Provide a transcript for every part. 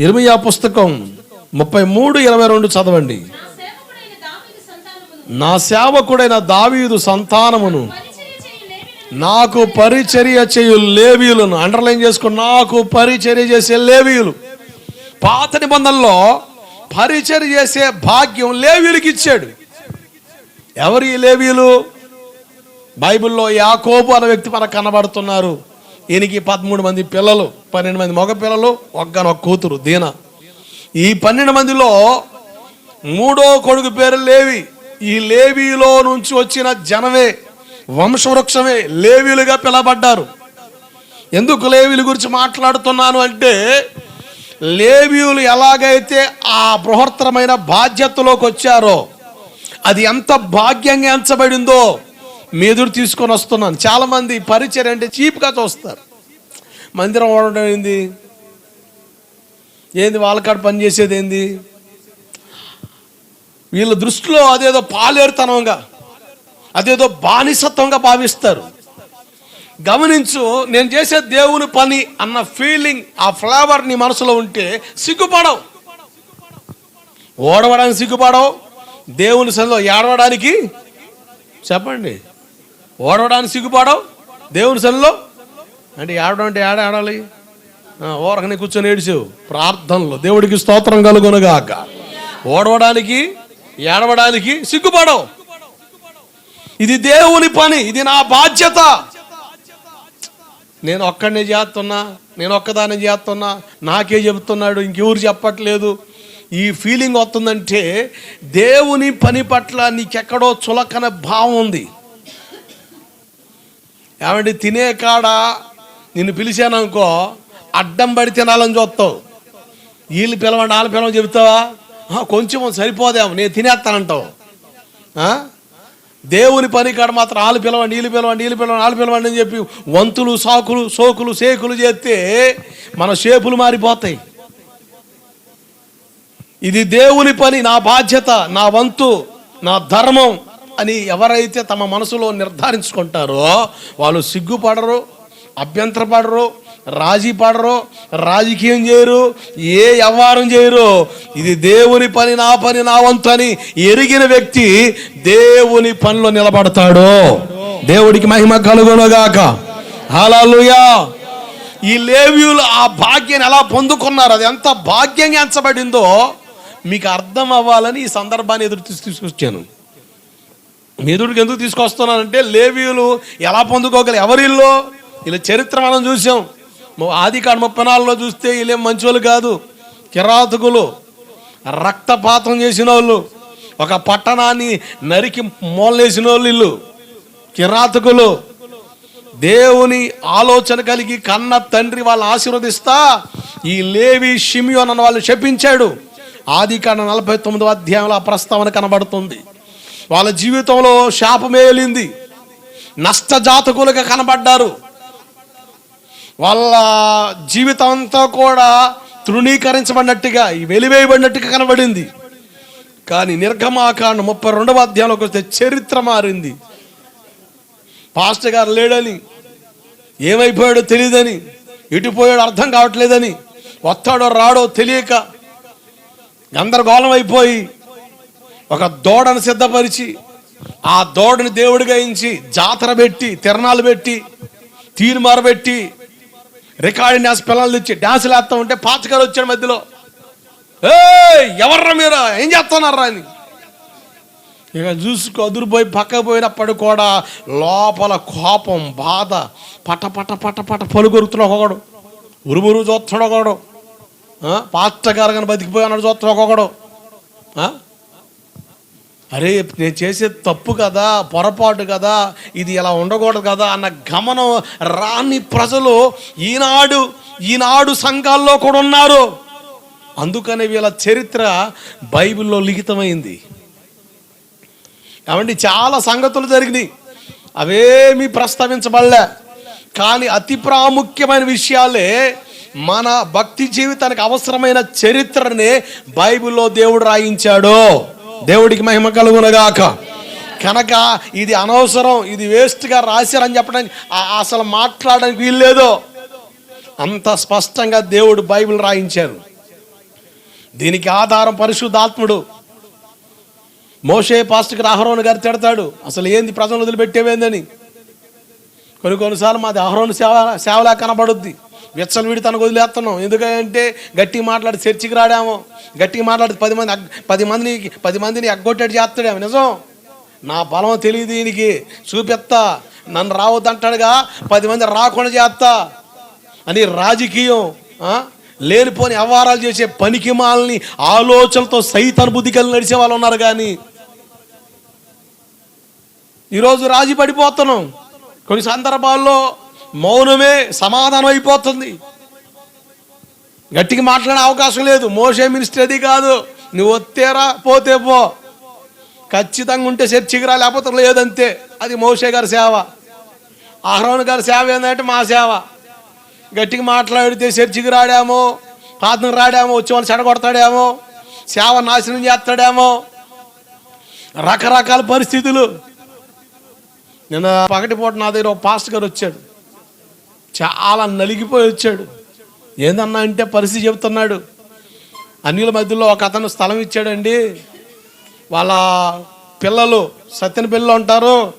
ఇరవై పుస్తకం ముప్పై మూడు ఇరవై రెండు చదవండి. నా సేవకుడైన దావీదు సంతానమును నాకు పరిచర్య చేయు లేవీయులను అండర్లైన్ చేసుకుని నాకు పరిచర్య చేసే లేవీయులు. పాత నిబంధనలో పరిచర్య చేసే భాగ్యం లేవీయులకి ఇచ్చాడు. ఎవరి లేవీలు లేవీయులు? బైబిల్లో యాకోబు అనే వ్యక్తి మనకు కనబడుతున్నారు. ఈయనకి పదమూడు మంది పిల్లలు పన్నెండు మంది మగ పిల్లలు ఒక్కనొక్క కూతురు దీన. ఈ పన్నెండు మందిలో మూడో కొడుకు పేరు లేవి. ఈ లేవీలో నుంచి వచ్చిన జనమే వంశవృక్షమే లేవీలుగా పిలబడ్డారు ఎందుకు లేవీల గురించి మాట్లాడుతున్నాను అంటే లేవీయులు ఎలాగైతే ఆ బృహత్తరమైన బాధ్యతలోకి వచ్చారో అది ఎంత భాగ్యంగా ఎంచబడిందో మీ ఎదురు తీసుకొని వస్తున్నాను. చాలామంది పరిచయం అంటే చీప్గా చూస్తారు. మందిరం వాడడం ఏంది? ఏంది వాళ్ళకాడ పని చేసేది ఏంది? వీళ్ళ దృష్టిలో అదేదో పాలేరుతనంగా అదేదో బానిసత్వంగా భావిస్తారు. గమనించు నేను చేసే దేవుని పని అన్న ఫీలింగ్ ఆ ఫ్లేవర్ నీ మనసులో ఉంటే సిగ్గుపడవు. ఓడవడానికి సిగ్గుపడవు. దేవుని సన్నిలో ఏడవడానికి చెప్పండి. ఓడవడానికి సిగ్గుపడవు. దేవుని సెల్లో అంటే ఏడవడం అంటే ఏడ ఆడాలి ఓరకని కూర్చొని ఏడిచావు. ప్రార్థనలో దేవుడికి స్తోత్రం కలుగునుగాక. ఓడవడానికి ఏడవడానికి సిగ్గుపడవు. ఇది దేవుని పని ఇది నా బాధ్యత. నేను ఒక్కడినే చేస్తున్నా నేను ఒక్కదాన్ని చేస్తున్నా నాకే చెబుతున్నాడు ఇంకెవరు చెప్పట్లేదు. ఈ ఫీలింగ్ వస్తుందంటే దేవుని పని పట్ల నీకెక్కడో చులకన భావం ఉంది. ఏమంటే తినే కాడ నిన్ను పిలిచాననుకో అడ్డం పడి తినాలని చూస్తావు. వీళ్ళు పిలవండి వాళ్ళు పిలవని చెబుతావా? కొంచెం సరిపోదేమో నేను తినేస్తానంటావు. దేవుని పని కాడ మాత్రం వాళ్ళు పిలవండి నీళ్ళు పిలవండి నీళ్ళు పిలవండి వాళ్ళు పిలవండి అని చెప్పి వంతులు సాకులు సోకులు సేకులు చేస్తే మన షేపులు మారిపోతాయి. ఇది దేవుని పని నా బాధ్యత నా వంతు నా ధర్మం. అని ఎవరైతే తమ మనసులో నిర్ధారించుకుంటారో వాళ్ళు సిగ్గుపడరు అభ్యంతరపడరు రాజీ పడరు రాజకీయం చేయరు ఏ వ్యవహారం చేయరు. ఇది దేవుని పని నా పని నా వంతు అని ఎరిగిన వ్యక్తి దేవుని పనిలో నిలబడతాడు. దేవుడికి మహిమ కలుగునుగాక. హాలూయా ఈ లేవ్యులు ఆ భాగ్యాన్ని ఎలా పొందుకున్నారు? అది ఎంత భాగ్యంగా ఎంచబడిందో మీకు అర్థం అవ్వాలని ఈ సందర్భాన్ని ఎదురు తీసుకొచ్చాను మీదుడికి ఎందుకు తీసుకొస్తున్నానంటే లేవీయులు ఎలా పొందుకోగలరు? ఎవరిల్లో వీళ్ళ చరిత్ర మనం చూసాం. ఆది కాడ ముప్పై నాలుగులో చూస్తే వీళ్ళేం మంచోళ్ళు కాదు. కిరాతకులు రక్తపాతం చేసిన వాళ్ళు ఒక పట్టణాన్ని నరికి మూలనేసిన వాళ్ళు. వీళ్ళు కిరాతకులు దేవుని ఆలోచన కలిగి కన్న తండ్రి వాళ్ళు ఆశీర్వదిస్తా ఈ లేవి షిమియోన్ అన్న వాళ్ళు శపించాడు. ఆది కాండ నలభై తొమ్మిదో అధ్యాయంలో ఆ ప్రస్తావన కనబడుతుంది. వాళ్ళ జీవితంలో శాపమేలింది నష్ట నష్టజాతకులుగా కనబడ్డారు. వాళ్ళ జీవితం అంతా కూడా తృణీకరించబడినట్టుగా వెలివేయబడినట్టుగా కనబడింది. కానీ నిర్గమాకాండ ముప్పై రెండవ అధ్యాయంలోకి వస్తే చరిత్ర మారింది. పాస్టర్ గారు లేడని ఏమైపోయాడో తెలియదని ఇటుపోయాడో అర్థం కావట్లేదని వస్తాడో రాడో తెలియక గందరగోళం అయిపోయి ఒక దోడను సిద్ధపరిచి ఆ దోడని దేవుడిగా ఎంచి జాతర పెట్టి తిరణాలు పెట్టి తీరుమార పెట్టి రికార్డింగ్ డాన్స్ పిల్లలు తెచ్చి డాన్సులు వేస్తా ఉంటే పాచకారు వచ్చాడు మధ్యలో. ఏ ఎవర్రా మీరు? ఏం చేస్తున్నారా అని. ఇక చూసుకో అదురుపోయి పక్క పోయినప్పుడు కూడా లోపల కోపం బాధ పట పట పట పట పలుకొరుతున్నాడు ఒకడు. ఉరుమురు చూస్తున్నాడు ఒకడు. ఆ, పాస్టర్ గారు కానీ బతికిపోయి అన్నాడు చూస్తున్నాడు ఒకడు. అరే నేను చేసేది తప్పు కదా పొరపాటు కదా ఇది ఇలా ఉండకూడదు కదా అన్న గమనం రాని ప్రజలు ఈనాడు ఈనాడు సంఘాల్లో కూడా ఉన్నారు. అందుకనే వీళ్ళ చరిత్ర బైబిల్లో లిఖితమైంది. కాబట్టి చాలా సంగతులు జరిగినాయి. అవేమీ ప్రస్తావించబడలే. కానీ అతి ప్రాముఖ్యమైన విషయాలే మన భక్తి జీవితానికి అవసరమైన చరిత్రని బైబిల్లో దేవుడు రాయించాడు. దేవుడికి మహిమ కలుగునగాక. కనుక ఇది అనవసరం ఇది వేస్ట్గా రాశారని చెప్పడానికి అసలు మాట్లాడడానికి వీల్లేదో. అంత స్పష్టంగా దేవుడు బైబిల్ రాయించారు. దీనికి ఆధారం పరిశుద్ధాత్ముడు. మోషే పాస్టర్కి అహరోన్ గారు తిడతాడు అసలు ఏంది ప్రజలు వదిలిపెట్టేవేందని? కొన్ని కొన్నిసార్లు మాది అహరోన్ సేవ సేవలా కనబడుద్ది. విచ్చలు విడి తనకు వదిలేస్తున్నాం. ఎందుకంటే గట్టి మాట్లాడి చర్చికి రాడాము. గట్టి మాట్లాడి పది మంది పది మందిని పది మందిని అగ్గొట్టేటి చేస్తాడేమో నిజం? నా బలం తెలియదు దీనికి చూపెత్తా. నన్ను రావద్దంటాడుగా పది మంది రాకుండా చేస్తా. అని రాజకీయం లేనిపోని వ్యవహారాలు చేసే పనికి మాలని ఆలోచనలతో సైతాన్ బుద్ధికెళ్ళి నడిచే వాళ్ళు ఉన్నారు కానీ. ఈరోజు రాజీ పడిపోతున్నాం. కొన్ని సందర్భాల్లో మౌనమే సమాధానం అయిపోతుంది గట్టిగా మాట్లాడే అవకాశం లేదు. మోసే మినిస్టర్ అది కాదు. నువ్వు వస్తేరా పోతే పో. ఖచ్చితంగా ఉంటే చర్చికి రా లేకపోతే లేదంతే. అది మోసే గారి సేవ. ఆహ్రోన్ గారి సేవ ఏంటంటే మా సేవ. గట్టిగా మాట్లాడితే చర్చికి రాడామో ప్రార్థనకు రాడామో వచ్చే వాళ్ళు చెడగొడతాడేమో సేవ నాశనం చేస్తాడేమో. రకరకాల పరిస్థితులు. నిన్న పగటిపూట నా దగ్గర ఒక పాస్టర్ గారు వచ్చాడు. చాలా నలిగిపోయి వచ్చాడు. ఏందన్నా అంటే పరిస్థితి చెబుతున్నాడు. అన్నిల మధ్యలో ఒక అతను స్థలం ఇచ్చాడండి. వాళ్ళ పిల్లలు సత్యన పిల్లలు ఉంటారు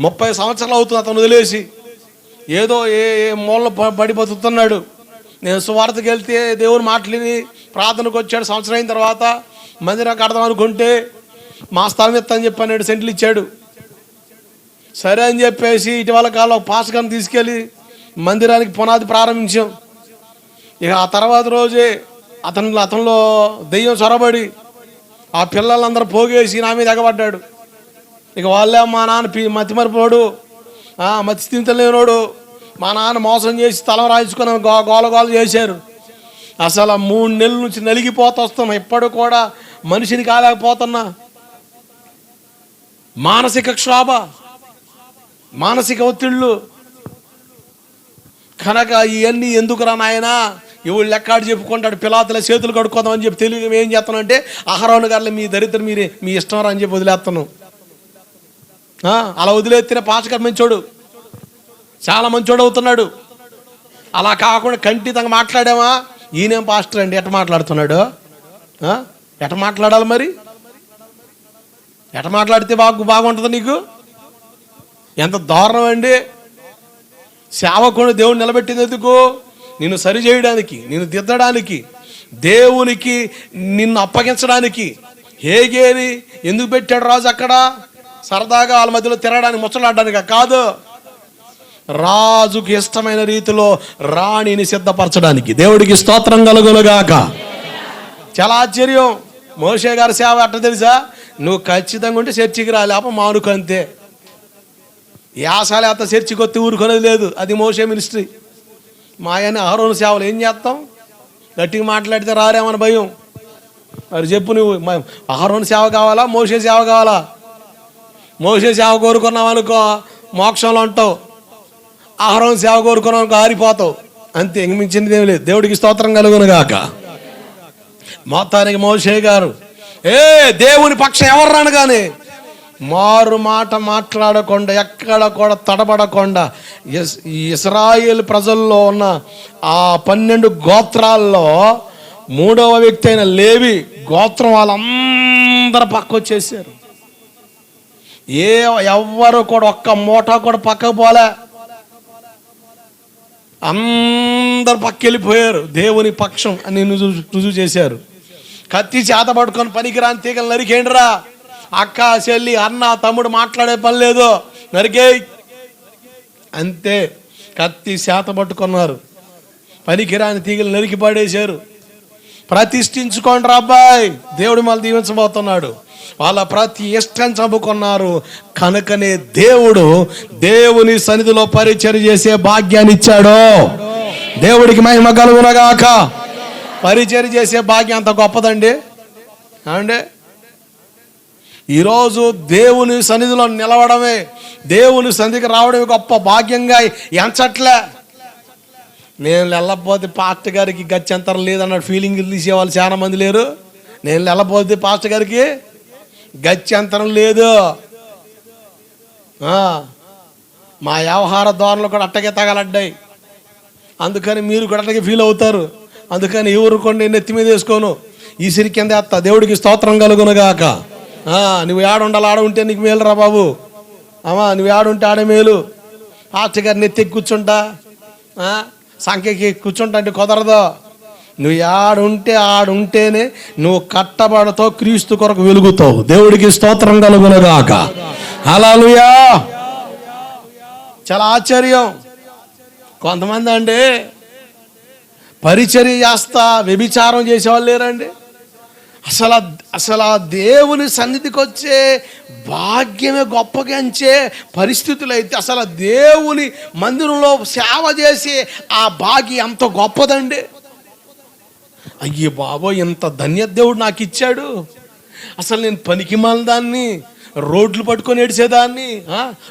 ముప్పై సంవత్సరాలు అవుతుంది అతను వదిలేసి. ఏదో ఏ ఏ మూల పడి బతుకుతున్నాడు. నేను సువార్తకి వెళ్తే దేవుని మాటలిని ప్రార్థనకు వచ్చాడు సంవత్సరం అయిన తర్వాత. మందిరం కడదాం అనుకుంటే మా స్థలం ఇస్తాను చెప్పి సెంట్లు ఇచ్చాడు. సరే అని చెప్పేసి ఇటీవల కాలం పాసకాన్ని తీసుకెళ్ళి మందిరానికి పునాది ప్రారంభించాం. ఇక ఆ తర్వాత రోజే అతను అతనిలో దెయ్యం చొరబడి ఆ పిల్లలందరూ పోగేసి నా మీద ఎగబడ్డాడు. ఇక వాళ్ళే మా నాన్న పి మతి మరిపోడు మతి తింతలేనోడు లేనోడు మా నాన్న మోసం చేసి తలం రాయించుకొని గో గోల గోల చేశారు. అసలు ఆ మూడు నెలల నుంచి నలిగిపోతూ వస్తున్నాం. ఇప్పుడు కూడా మనిషిని కాలేకపోతున్నా. మానసిక క్షోభ మానసిక ఒత్తిళ్ళు. కనుక ఇవన్నీ ఎందుకురా నాయనా? ఇవి లెక్కాడు చెప్పుకుంటాడు పిలాతల చేతులు కడుక్కుందాం అని చెప్పి తెలివి ఏం చేస్తానంటే అహరోను గారు మీ దరిద్రం మీరే మీ ఇష్టం రా అని చెప్పి వదిలేస్తాను. అలా వదిలేస్తేనే పాచకర్ మంచోడు. చాలా మంచోడు అవుతున్నాడు. అలా కాకుండా కంటితంగా మాట్లాడామా? ఈయనేం పాస్టర్ అండి? ఎట మాట్లాడుతున్నాడు? ఎట మాట్లాడాలి మరి? ఎట మాట్లాడితే బాగు బాగుంటుంది నీకు? ఎంత దారుణం అండి? సేవకుడు దేవుడు నిలబెట్టింది ఎందుకు నిన్ను సరి చేయడానికి నిన్ను దిద్దడానికి దేవునికి నిన్ను అప్పగించడానికి హేగేని ఎందుకు పెట్టాడు రాజు అక్కడ? సరదాగా వాళ్ళ మధ్యలో తిరగడానికి ముచ్చలాడడానికి? కాదు. రాజుకి ఇష్టమైన రీతిలో రాణిని సిద్ధపరచడానికి దేవుడికి స్తోత్రం కలుగులుగాక చాలా ఆశ్చర్యం. మోషే గారి సేవ అట్ట తెలుసా? నువ్వు ఖచ్చితంగా ఉంటే చర్చికి రా అంతే. యాసాలు అత్త చర్చికి ఊరుకునేది లేదు. అది మోసే మినిస్ట్రీ. మా ఆయన ఆరోను సేవలు ఏం చేస్తాం? గట్టిగా మాట్లాడితే రారేమని భయం. మరి చెప్పు నువ్వు. ఆహారం సేవ కావాలా? మోసే సేవ కావాలా? మోసే సేవ కోరుకున్నావు అనుకో మోక్షంలో ఉంటావు. ఆహారం సేవ కోరుకున్నావు అనుకో ఆరిపోతావు. అంతే ఇంక ఏమి లేదు. దేవుడికి స్తోత్రం కలుగును గాక. మొత్తానికి మోసే గారు ఏ దేవుని పక్షం ఎవరు రాను కానీ మారు మాట మాట్లాడకుండా ఎక్కడ కూడా తడబడకుండా ఇస్- ఇస్రాయేల్ ప్రజల్లో ఉన్న ఆ పన్నెండు గోత్రాల్లో మూడవ వ్యక్తి అయిన లేవి గోత్రం వాళ్ళందరూ పక్క వచ్చేసారు ఏ ఎవ్వరు కూడా ఒక్క మూట కూడా పక్కకు పోలే. అందరు పక్కెళ్ళిపోయారు. దేవుని పక్షం అని రుజువు రుజువు చేశారు. కత్తి చేత పట్టుకొని పనికిరాని తీగలు నరికేండ్రా అక్క చెల్లి అన్న తమ్ముడు మాట్లాడే పని లేదు. నరికే. అంతే. కత్తి శాత పట్టుకున్నారు. పనికిరాని తీగలు నరికి పడేశారు. ప్రతిష్ఠించుకోండి అబ్బాయి. దేవుడు మళ్ళీ దీవించబోతున్నాడు. వాళ్ళ ప్రతి ఇష్టం చంపుకున్నారు. కనుకనే దేవుడు దేవుని సన్నిధిలో పరిచయం చేసే భాగ్యాన్ని ఇచ్చాడు. దేవుడికి మహిమ కలుగునగాక. పరిచయం చేసే భాగ్యం అంత గొప్పదండి. అండి ఈరోజు దేవుని సన్నిధిలో నిలవడమే. దేవుని సన్నిధికి రావడమే గొప్ప భాగ్యంగా ఎంచట్లే. నేను వెళ్ళకపోతే పాస్టర్ గారికి గత్యంతరం లేదన్న ఫీలింగ్ తీసేవాళ్ళు చాలా మంది లేరు. నేను వెళ్ళకపోతే పాస్టర్ గారికి గత్యంతరం లేదు. మా వ్యవహార ధోరణులు కూడా అట్టగే తగలడ్డాయి. అందుకని మీరు కూడా అట్టగే ఫీల్ అవుతారు. అందుకని ఎవరు ఊరుకోండి నెత్తి మీద వేసుకోను. ఈ సిరి కింద దేవుడికి స్తోత్రం కలుగునుగాక నువ్వు నువ్వు ఏడుండాలి ఆడ ఉంటే నీకు మేలు రా బాబు. అమ్మా నువ్వు ఏడుంటే ఆడే మేలు. ఆర్చి గారి నెత్తి కూర్చుంటా సంఖ్యకి కూర్చుంటా అంటే కుదరదు. నువ్వు ఆడుంటే ఆడుంటేనే నువ్వు కట్టబడతావు క్రీస్తు కొరకు వెలుగుతావు. దేవుడికి స్తోత్రం అలా హల్లెలూయా. చాలా ఆశ్చర్యం. కొంతమంది అండి పరిచర్య చేస్తా వ్యభిచారం చేసేవాళ్ళు లేరండి. అసలు అసలు ఆ దేవుని సన్నిధికి వచ్చే భాగ్యమే గొప్పగించే పరిస్థితులు అయితే అసలు దేవుని మందిరంలో సేవ చేసే ఆ భాగ్యం అంత గొప్పదండి? అయ్యే బాబో ఇంత ధన్య దేవుడు నాకు ఇచ్చాడు అసలు నేను పనికి దాన్ని రోడ్లు పట్టుకొని ఏడిచేదాన్ని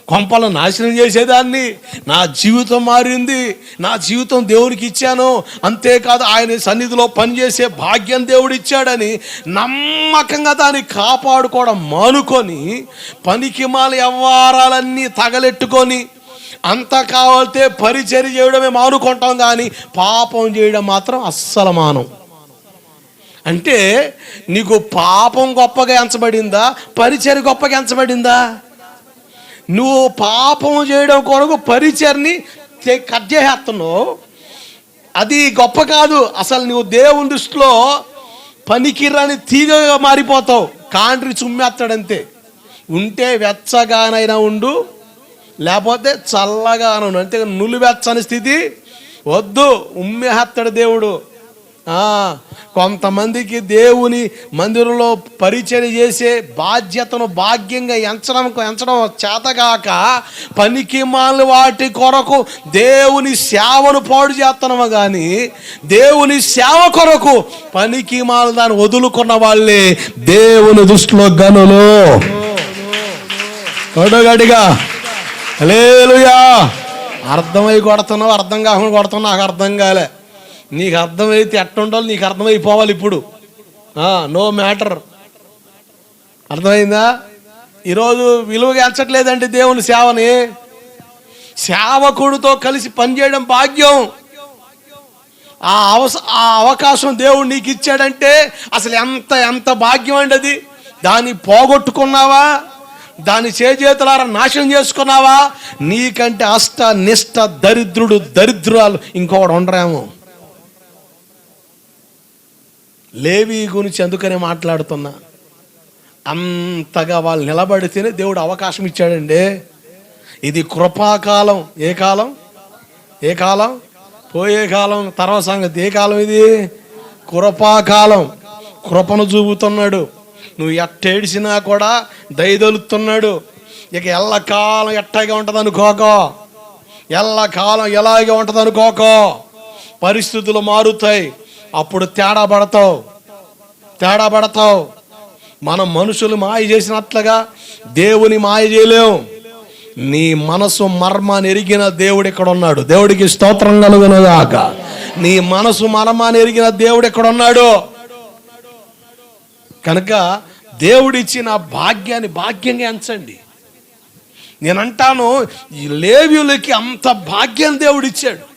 కొంపలను నాశనం చేసేదాన్ని. నా జీవితం మారింది నా జీవితం దేవునికి ఇచ్చాను. అంతేకాదు ఆయన సన్నిధిలో పనిచేసే భాగ్యం దేవుడు ఇచ్చాడని నమ్మకంగా దాన్ని కాపాడుకోవడం మానుకొని పనికి మాల వ్యవహారాలన్నీ తగలెట్టుకొని అంత కావాలితే పరిచర్య చేయడమే మానుకుంటాం కానీ పాపం చేయడం మాత్రం అస్సలు మానం. అంటే నీకు పాపం గొప్పగా ఎంచబడిందా? పరిచర్ గొప్పగా ఎంచబడిందా? నువ్వు పాపం చేయడం కొరకు పరిచర్ని కట్ చేసేస్తున్నావు. అది గొప్ప కాదు. అసలు నువ్వు దేవుని దృష్టిలో పనికిరాని తీగగా మారిపోతావు. కాండ్రి చుమ్మేస్తాడంతే ఉంటే వెచ్చగానైనా ఉండు లేకపోతే చల్లగాను ఉండు. అంతే నులివెచ్చని స్థితి వద్దు. ఉమ్మేస్తాడు దేవుడు. కొంతమందికి దేవుని మందిరంలో పరిచయం చేసే బాధ్యతను భాగ్యంగా ఎంచడం ఎంచడం చేతగాక పనికి మాలిన వాటి కొరకు దేవుని సేవను పాడు చేస్తున్నాము కానీ దేవుని సేవ కొరకు పనికి మాల దాన్ని వదులుకున్న వాళ్ళే దేవుని దృష్టిలో గనులు. గడిగా లేలుయా అర్థమై కొడుతున్నావు అర్థం కాకుండా కొడుతున్నావు నాకు అర్థం కాలే. నీకు అర్థమైతే ఎట్టుండాలి నీకు అర్థమైపోవాలి ఇప్పుడు. నో మ్యాటర్ అర్థమైందా? ఈరోజు విలువగా ఎంచట్లేదండి దేవుని సేవని. సేవకుడితో కలిసి పనిచేయడం భాగ్యం. ఆ అవస ఆ అవకాశం దేవుడు నీకు ఇచ్చాడంటే అసలు ఎంత ఎంత భాగ్యం అండి అది? దాన్ని పోగొట్టుకున్నావా? దాని చేజేతులారా నాశనం చేసుకున్నావా? నీకంటే అష్ట నిష్ట దరిద్రుడు దరిద్రాలు ఇంకొకడు ఉండరేమో. లేవి గురించి ఎందుకనే మాట్లాడుతున్నా. అంతగా వాళ్ళు నిలబడితేనే దేవుడు అవకాశం ఇచ్చాడండి. ఇది కృపాకాలం. ఏ కాలం? ఏ కాలం? పోయే కాలం తర్వాత సంగతి. ఏ కాలం ఇది? కృపాకాలం. కృపను చూపుతున్నాడు. నువ్వు ఎట్టేడిసినా కూడా దయదొలుతున్నాడు. ఇక ఎల్లకాలం ఎట్టగా ఉంటుంది అనుకోకో ఎల్లకాలం ఎలాగే ఉంటుంది అనుకోకో పరిస్థితులు మారుతాయి. అప్పుడు తేడా పడతావు. తేడా పడతావు. మనం మనుషులు మాయ చేసినట్లుగా దేవుని మాయ చేయలేం. నీ మనసు మర్మాన్ని ఎరిగిన దేవుడు ఇక్కడ ఉన్నాడు దేవుడికి స్తోత్రం కలుగునగాక. నీ మనసు మర్మాన్ని ఎరిగిన దేవుడు ఇక్కడ ఉన్నాడు కనుక దేవుడిచ్చిన భాగ్యాన్ని భాగ్యంగా ఎంచండి. నేనంటాను ఈ లేవ్యులకి అంత భాగ్యం దేవుడిచ్చాడు.